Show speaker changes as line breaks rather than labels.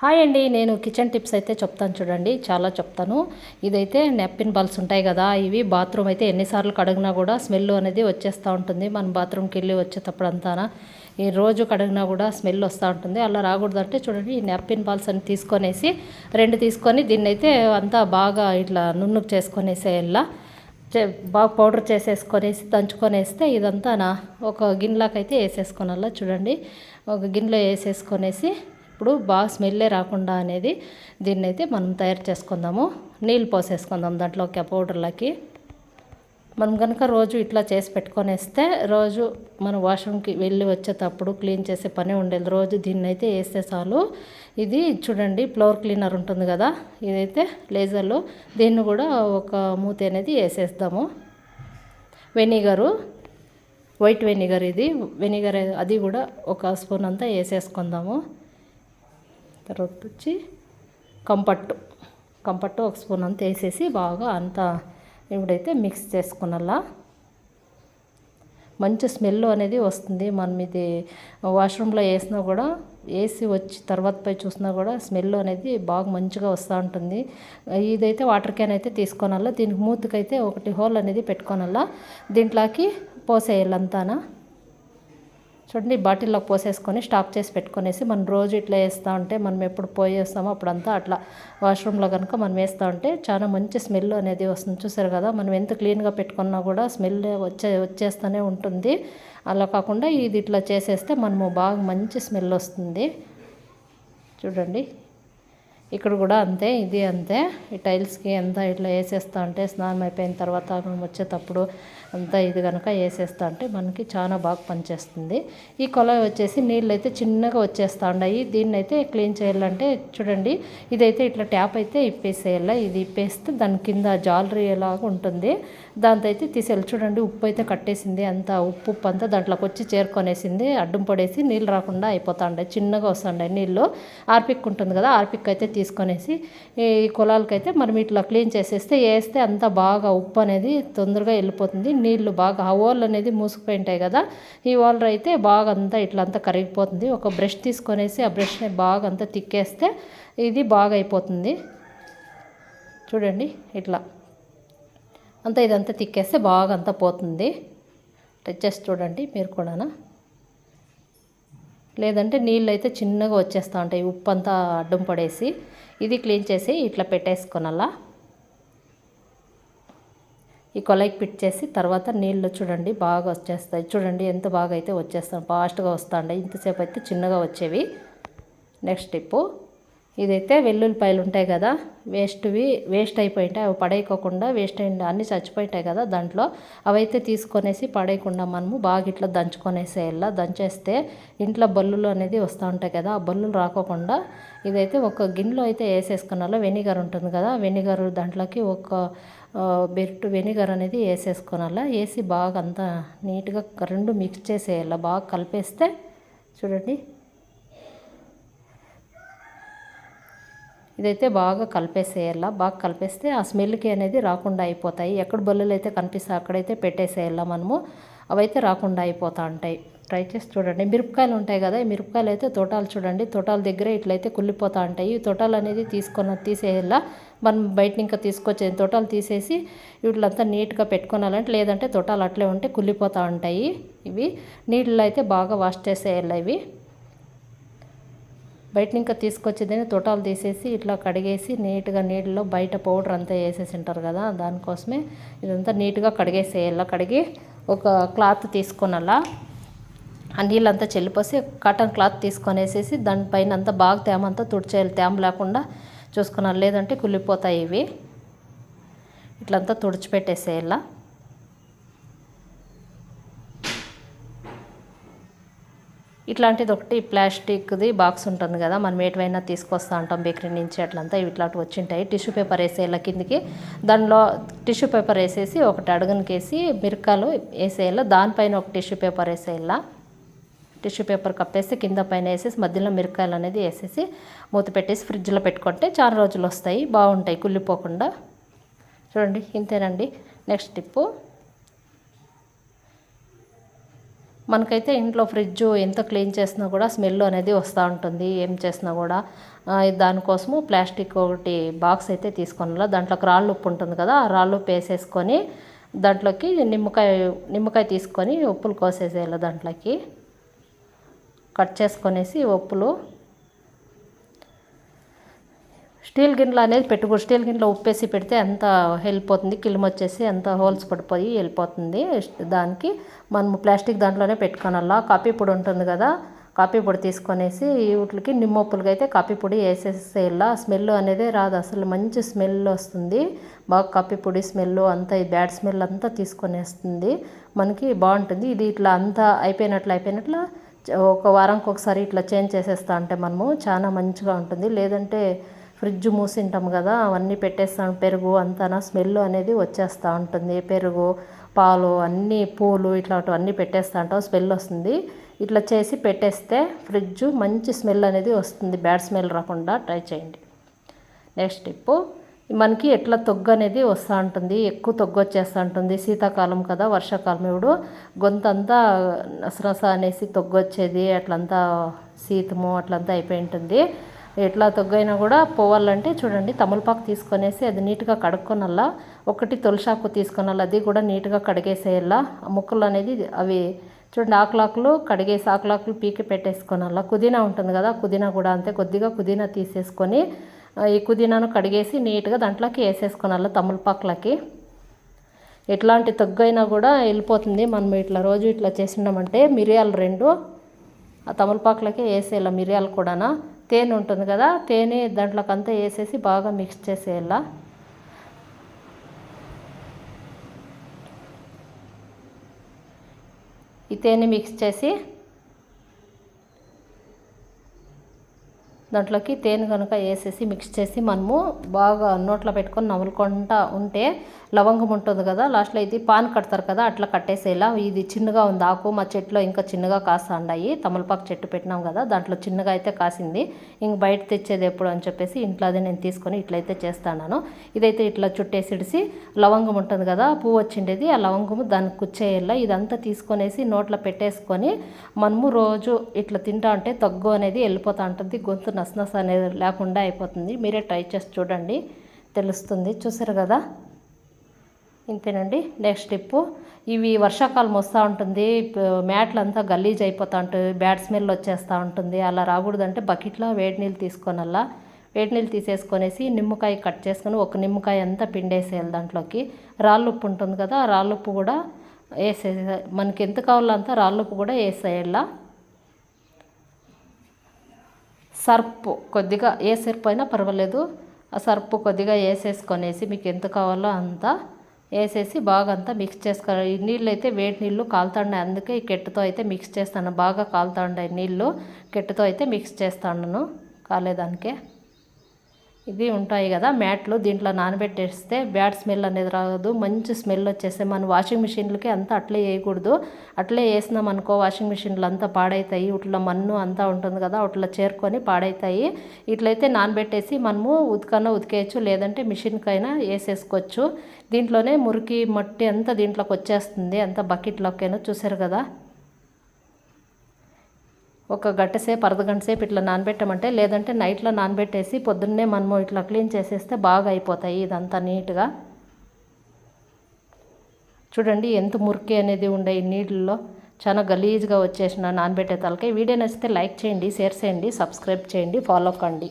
Hi అండి నేను kitchen tips అయితే చెప్తాను చూడండి చాలా చెప్తాను. ఇదైతే నెప్పిన్ బాల్స్ ఉంటాయి కదా ఇవి బాత్రూమ్ అయితే ఎన్నిసార్లు కడిగినా కూడా స్మెల్ అనేది వచ్చేస్తూ ఉంటుంది. మనం బాత్రూమ్కి వెళ్ళి వచ్చేటప్పుడు అంతానా ఈ రోజు కడిగినా కూడా స్మెల్ వస్తూ ఉంటుంది. అలా రాకూడదంటే చూడండి ఈ నెప్పిన్ బాల్స్ అని తీసుకొనేసి రెండు తీసుకొని దీన్ని అయితే అంతా బాగా ఇట్లా నున్నుకు చేసుకొనేసేయాల చే బాగా పౌడర్ చేసేసుకొనేసి దంచుకొనేస్తే ఇదంతా నా ఒక గిన్నెలాకైతే వేసేసుకోనల్లా చూడండి. ఒక గిన్నెలో వేసేసుకొనేసి ఇప్పుడు బాగా స్మెల్లే రాకుండా అనేది దీన్ని అయితే మనం తయారు చేసుకుందాము. నీళ్ళు పోసేసుకుందాం దాంట్లోకి ఆ పౌడర్లకి. మనం కనుక రోజు ఇట్లా చేసి పెట్టుకొనేస్తే రోజు మన వాష్రూమ్కి వెళ్ళి వచ్చేటప్పుడు క్లీన్ చేసే పని ఉండేది. రోజు దీన్ని అయితే వేస్తే చాలు. ఇది చూడండి ఫ్లోర్ క్లీనర్ ఉంటుంది కదా ఇదైతే లేజర్లో దీన్ని కూడా ఒక మూత అనేది వేసేద్దాము వెనిగరు వైట్ వెనిగర్ ఇది. వెనిగర్ అది కూడా ఒక స్పూన్ అంతా వేసేసుకుందాము. తర్వాత వచ్చి కంపట్టు. కంపట్టు ఒక స్పూన్ అంతా వేసేసి బాగా అంతా ఇప్పుడైతే మిక్స్ చేసుకున్నలా మంచి స్మెల్ అనేది వస్తుంది. మనం ఇది వాష్రూమ్లో వేసినా కూడా వేసి వచ్చి తర్వాత పై చూసినా కూడా స్మెల్ అనేది బాగా మంచిగా వస్తూ ఉంటుంది. ఇదైతే వాటర్ క్యాన్ అయితే తీసుకోనల్లా దీనికి మూతకైతే ఒకటి హోల్ అనేది పెట్టుకోనల్లా దీంట్లోకి పోసేయాలంతానా చూడండి బాటిల్లో పోసేసుకొని స్టాక్ చేసి పెట్టుకునేసి మనం రోజు ఇట్లా వేస్తూ ఉంటే మనం ఎప్పుడు పోయేస్తామో అప్పుడంతా అట్లా వాష్రూమ్లో కనుక మనం వేస్తూ ఉంటే చాలా మంచి స్మెల్ అనేది వస్తుంది. చూసారు కదా మనం ఎంత క్లీన్గా పెట్టుకున్నా కూడా స్మెల్ వచ్చే వచ్చేస్తూనే ఉంటుంది. అలా కాకుండా ఇది ఇట్లా చేసేస్తే మనము బాగా మంచి స్మెల్ వస్తుంది. చూడండి. ఇక్కడ కూడా అంతే ఇది అంతే. ఈ టైల్స్కి అంతా ఇట్లా వేసేస్తా ఉంటే స్నానం అయిపోయిన తర్వాత మనం వచ్చేటప్పుడు అంతా ఇది కనుక వేసేస్తా అంటే మనకి చాలా బాగా పనిచేస్తుంది. ఈ కొలాయి వచ్చేసి నీళ్ళు అయితే చిన్నగా వచ్చేస్తూ ఉన్నాయి. దీన్ని అయితే క్లీన్ చేయాలంటే చూడండి ఇదైతే ఇట్లా ట్యాప్ అయితే ఇప్పేసేయాల. ఇది ఇప్పేస్తే దాని కింద జాలరీ లాగా ఉంటుంది. దాంతో అయితే తీసేయాలి. చూడండి ఉప్పు అయితే కట్టేసింది అంతా ఉప్పు ఉప్పు అంతా దాంట్లోకి వచ్చి చేరుకొనేసింది. అడ్డం పడేసి నీళ్ళు రాకుండా అయిపోతాండే చిన్నగా వస్తుండే నీళ్ళు. ఆర్పిక్ ఉంటుంది కదా ఆర్పిక్ అయితే తీసుకొనేసి ఈ కులాలకైతే మనం ఇట్లా క్లీన్ చేసేస్తే వేస్తే అంతా బాగా ఉప్పు అనేది తొందరగా వెళ్ళిపోతుంది. నీళ్ళు బాగా ఆ ఓళ్ళు అనేది మూసుకుపోయి ఉంటాయి కదా ఈ ఓళ్ళు అయితే బాగా అంతా ఇట్లా అంతా కరిగిపోతుంది. ఒక బ్రష్ తీసుకొనేసి ఆ బ్రష్ని బాగా అంతా తిక్కేస్తే ఇది బాగా అయిపోతుంది. చూడండి ఇట్లా. అంతా ఇదంతా తిక్కేస్తే బాగా అంతా పోతుంది జస్ట్ చూడండి మీరు కూడానా? లేదంటే నీళ్ళు అయితే చిన్నగా వచ్చేస్తూ ఉంటాయి ఉప్పు అంతా అడ్డం పడేసి. ఇది క్లీన్ చేసి ఇట్లా పెట్టేసుకొనలా. ఈ కొలైకి పిచ్చేసి తర్వాత నీళ్ళు చూడండి బాగా వచ్చేస్తాయి. చూడండి ఎంత బాగా అయితే వచ్చేస్తాను ఫాస్ట్గా వస్తాండే ఇంతసేపు అయితే చిన్నగా వచ్చేవి. నెక్స్ట్ టిప్పు ఇదైతే వెల్లుల్లిపాయలు ఉంటాయి కదా వేస్ట్వి వేస్ట్ అయిపోయింటాయి. అవి పడేయకోకుండా వేస్ట్ అయిన అన్నీ చచ్చిపోయింటాయి కదా దాంట్లో. అవైతే తీసుకొనేసి పడేయకుండా మనము బాగా ఇట్లా దంచుకొనేసేయాల? దంచేస్తే ఇంట్లో బల్లులు అనేది వస్తూ ఉంటాయి కదా ఆ బల్లులు రాకోకుండా ఇదైతే ఒక గిన్నెలో అయితే వేసేసుకున్నాలో వెనిగర్ ఉంటుంది కదా వెనిగర్ దాంట్లోకి ఒక బెర్ట్ వెనిగర్ అనేది వేసేసుకోనాలా వేసి బాగా అంతా నీట్గా రెండు మిక్స్ చేసేయాల? బాగా కలిపేస్తే చూడండి. ఇదైతే బాగా కలిపేసేయాలా? బాగా కలిపేస్తే ఆ స్మెల్కి అనేది రాకుండా అయిపోతాయి. ఎక్కడ బల్లులు అయితే కనిపిస్తే అక్కడైతే పెట్టేసేయాలా మనము? అవైతే రాకుండా అయిపోతూ ఉంటాయి. ట్రై చేసి చూడండి. మిరపకాయలు ఉంటాయి కదా ఈ మిరపకాయలు అయితే తోటాలు చూడండి. తోటాల దగ్గర ఇట్లయితే కుళ్ళిపోతూ ఉంటాయి. ఈ తోటాలు అనేది తీసుకొని తీసేయాలా? మనం బయట ఇంకా తీసుకొచ్చే తోటాలు తీసేసి వీటిలంతా నీట్గా పెట్టుకోవాలంటే లేదంటే తోటాలు అట్లే ఉంటే కుళ్ళిపోతూ ఉంటాయి ఇవి. నీళ్ళు అయితే బాగా వాష్ చేసేయాలి ఇవి? బయట ఇంకా తీసుకొచ్చేదని తోటలు తీసేసి ఇట్లా కడిగేసి నీట్గా నీళ్ళలో బయట పౌడర్ అంతా వేసేసి ఉంటారు కదా దానికోసమే ఇదంతా నీట్గా కడిగేసేయాల కడిగి ఒక క్లాత్ తీసుకొనలా ఆ నీళ్ళంతా చెల్లిపోసి కాటన్ క్లాత్ తీసుకొని వేసేసి దానిపైన అంతా బాగా తేమ అంతా తుడిచేయాలి. తేమ లేకుండా చూసుకున్నాను. లేదంటే కుళ్ళిపోతాయి ఇవి. ఇట్లంతా తుడిచిపెట్టేసేయాల. ఇట్లాంటిది ఒకటి ప్లాస్టిక్ది బాక్స్ ఉంటుంది కదా మనం ఏటివైనా తీసుకొస్తా ఉంటాం బేకరీ నుంచి అట్లంతా ఇట్లాంటివి వచ్చింటాయి. టిష్యూ పేపర్ వేసేలా కిందికి దానిలో టిష్యూ పేపర్ వేసేసి ఒకటి అడుగునికేసి మిరకాలు వేసేయాల దానిపైన ఒక టిష్యూ పేపర్ వేసేయాల టిష్యూ పేపర్ కప్పేసి కింద పైన వేసేసి మధ్యలో మిరకాయలు అనేది వేసేసి మూత పెట్టేసి ఫ్రిడ్జ్లో పెట్టుకుంటే చాలా రోజులు వస్తాయి బాగుంటాయి కుళ్ళిపోకుండా. చూడండి ఇంతేనండి. Next tip. మనకైతే ఇంట్లో ఫ్రిడ్జ్ ఎంత క్లీన్ చేసినా కూడా స్మెల్ అనేది వస్తూ ఉంటుంది. ఏం చేసినా కూడా. దానికోసము ప్లాస్టిక్ ఒకటి బాక్స్ అయితే తీసుకున్నా దాంట్లోకి రాళ్ళు ఉప్పు ఉంటుంది కదా ఆ రాళ్ళు ఉప్పు వేసేసుకొని దాంట్లోకి నిమ్మకాయ నిమ్మకాయ తీసుకొని ఉప్పులు కోసేసేయాలి దాంట్లోకి. కట్ చేసుకొనేసి ఉప్పులు స్టీల్ గిన్నెలు అనేది పెట్టుకో స్టీల్ గిన్నెలో ఉప్పేసి పెడితే అంత వెళ్ళిపోతుంది. కిలిమ వచ్చేసి ఎంత హోల్స్ పడిపోయి వెళ్ళిపోతుంది. దానికి మనం ప్లాస్టిక్ దాంట్లోనే పెట్టుకోనల్లా కాఫీ పొడి ఉంటుంది కదా కాఫీ పొడి తీసుకొనేసి వీటికి నిమ్మప్పులకి అయితే కాఫీ పొడి వేసేసేయాల స్మెల్ అనేది రాదు. అసలు మంచి స్మెల్ వస్తుంది. బాగా కాఫీ పొడి స్మెల్ అంతా ఈ బ్యాడ్ స్మెల్ అంతా తీసుకొనేస్తుంది. మనకి బాగుంటుంది. ఇది ఇట్లా అంతా అయిపోయినట్లు అయిపోయినట్లు ఒక వారానికి ఒకసారి ఇట్లా చేంజ్ చేసేస్తా అంటే మనము చాలా మంచిగా ఉంటుంది. లేదంటే ఫ్రిడ్జ్ మూసింటాం కదా అవన్నీ పెట్టేస్తాం. పెరుగు అంతా స్మెల్ అనేది వచ్చేస్తూ ఉంటుంది. పెరుగు పాలు అన్నీ పూలు ఇట్లాంటివన్నీ పెట్టేస్తా ఉంటాం. స్మెల్ వస్తుంది. ఇట్లా చేసి పెట్టేస్తే ఫ్రిడ్జ్ మంచి స్మెల్ అనేది వస్తుంది. బ్యాడ్ స్మెల్ రాకుండా ట్రై చేయండి. నెక్స్ట్ టిప్పు మనకి ఎట్లా తొగ్గు అనేది వస్తూ ఉంటుంది. ఎక్కువ తొగ్గు వచ్చేస్తూ ఉంటుంది. శీతాకాలం కదా వర్షాకాలం. ఇప్పుడు గొంతంతా నసరస అనేసి తొగ్గు వచ్చేది. అట్లంతా శీతము అట్లంతా అయిపోయి ఉంటుంది. ఎట్లా తొగ్గైనా కూడా పోవాలంటే చూడండి తమలపాకు తీసుకొనేసి అది నీట్గా కడుక్కొనల్లా. ఒకటి తులసాకు తీసుకొనాలి అది కూడా నీట్గా కడిగేసేయాలా ముక్కలు అనేది అవి చూడండి ఆకులాకులు కడిగేసి ఆకులాకులు పీకి పెట్టేసుకోనాల పుదీనా ఉంటుంది కదా పుదీనా కూడా అంతే కొద్దిగా పుదీనా తీసేసుకొని ఈ పుదీనాను కడిగేసి నీట్గా దాంట్లోకి వేసేసుకోనాల తమలపాకులకి. ఎట్లాంటి తగ్గైనా కూడా వెళ్ళిపోతుంది. మనం ఇట్లా రోజు ఇట్లా చేసినామంటే మిరియాలు రెండు ఆ తమలపాకులకే వేసేయాల మిరియాలు కూడానా. తేనె ఉంటుంది కదా తేనె దాంట్లోకి అంతా వేసేసి బాగా మిక్స్ చేసేయాల? ఈ తేనె మిక్స్ చేసి దాంట్లోకి తేనె కనుక వేసేసి మిక్స్ చేసి మనము బాగా నోట్లో పెట్టుకొని నవ్వులుకుంటా ఉంటే లవంగం ఉంటుంది కదా లాస్ట్లో ఇది పాన్ కడతారు కదా అట్లా కట్టేసేలా ఇది చిన్నగా ఉంది. ఆకు మా చెట్లో ఇంకా చిన్నగా కాస్తా తమలపాకు చెట్టు పెట్టినాం కదా దాంట్లో చిన్నగా అయితే కాసింది. ఇంక బయట తెచ్చేది ఎప్పుడు అని చెప్పేసి ఇంట్లో అదే నేను తీసుకొని ఇట్లయితే చేస్తాను ఇదైతే ఇట్లా చుట్టేసిడిసి లవంగం ఉంటుంది కదా పువ్వు వచ్చిండేది ఆ లవంగము దానికి కుచ్చేయాల ఇదంతా తీసుకొనేసి నోట్లో పెట్టేసుకొని మనము రోజు ఇట్లా తింటా ఉంటే తగ్గు అనేది వెళ్ళిపోతూ ఉంటుంది గొంతు నసనస అనేది లేకుండా అయిపోతుంది. మీరే ట్రై చేసి చూడండి. తెలుస్తుంది. చూసారు కదా? ఇంతేనండి. Next step. ఇవి వర్షాకాలం వస్తూ ఉంటుంది. మ్యాట్లు అంతా గలీజ్ అయిపోతూ ఉంటుంది బ్యాడ్ స్మెల్ వచ్చేస్తూ ఉంటుంది. అలా రాకూడదంటే బకెట్లో వేడి నీళ్ళు తీసుకోనల్లా. వేడి నీళ్ళు తీసేసుకొనేసి నిమ్మకాయ కట్ చేసుకొని ఒక నిమ్మకాయ అంతా పిండేసేయాలి దాంట్లోకి. రాళ్ళుప్పు ఉంటుంది కదా ఆ రాళ్ళుప్పు కూడా వేసే మనకి ఎంత కావాలో రాళ్ళు రాళ్ళుప్పు కూడా వేసేయాల. సర్పు కొద్దిగా ఏ సర్పు అయినా పర్వాలేదు. ఆ సర్పు కొద్దిగా వేసేసుకొనేసి మీకు ఎంత కావాలో అంత వేసేసి బాగా అంతా మిక్స్ చేసుకో ఈ నీళ్ళు అయితే వేడి నీళ్ళు కాలుతాండాయి అందుకే ఈ కెట్టుతో అయితే మిక్స్ చేస్తాను. బాగా కాలుతాండాయి నీళ్ళు కెట్టుతో అయితే మిక్స్ చేస్తాను కాలేదానికే. ఇవి ఉంటాయి కదా మ్యాట్లు దీంట్లో నానబెట్టేస్తే బ్యాడ్ స్మెల్ అనేది రాదు మంచి స్మెల్ వచ్చేస్తే మన వాషింగ్ మిషన్లకి అంతా అట్లే వేయకూడదు. అట్లే వేసినాం అనుకో వాషింగ్ మిషన్లు అంతా పాడవుతాయి ఇట్లా మన్ను అంతా ఉంటుంది కదా అట్లా చేరుకొని పాడవుతాయి ఇట్లయితే నానబెట్టేసి మనము ఉతికన్నా ఉతికేయచ్చు లేదంటే మిషన్కైనా వేసేసుకోవచ్చు. దీంట్లోనే మురికి మట్టి అంతా దీంట్లోకి వచ్చేస్తుంది అంతా బకెట్లోకైనా చూసారు కదా. ఒక గంట సేపు అర్ధ గంట సేపు ఇట్లా నానబెట్టమంటే లేదంటే నైట్లో నానబెట్టేసి పొద్దున్నే మనము ఇట్లా క్లీన్ చేసేస్తే బాగా అయిపోతాయి ఇదంతా నీట్గా. చూడండి ఎంత మురికి అనేది ఉండే ఈ నీళ్ళలో. చాలా గలీజ్గా వచ్చేసిన నానబెట్టే తలకాయ. వీడియో నచ్చితే లైక్ చేయండి షేర్ చేయండి సబ్స్క్రైబ్ చేయండి ఫాలో కండి.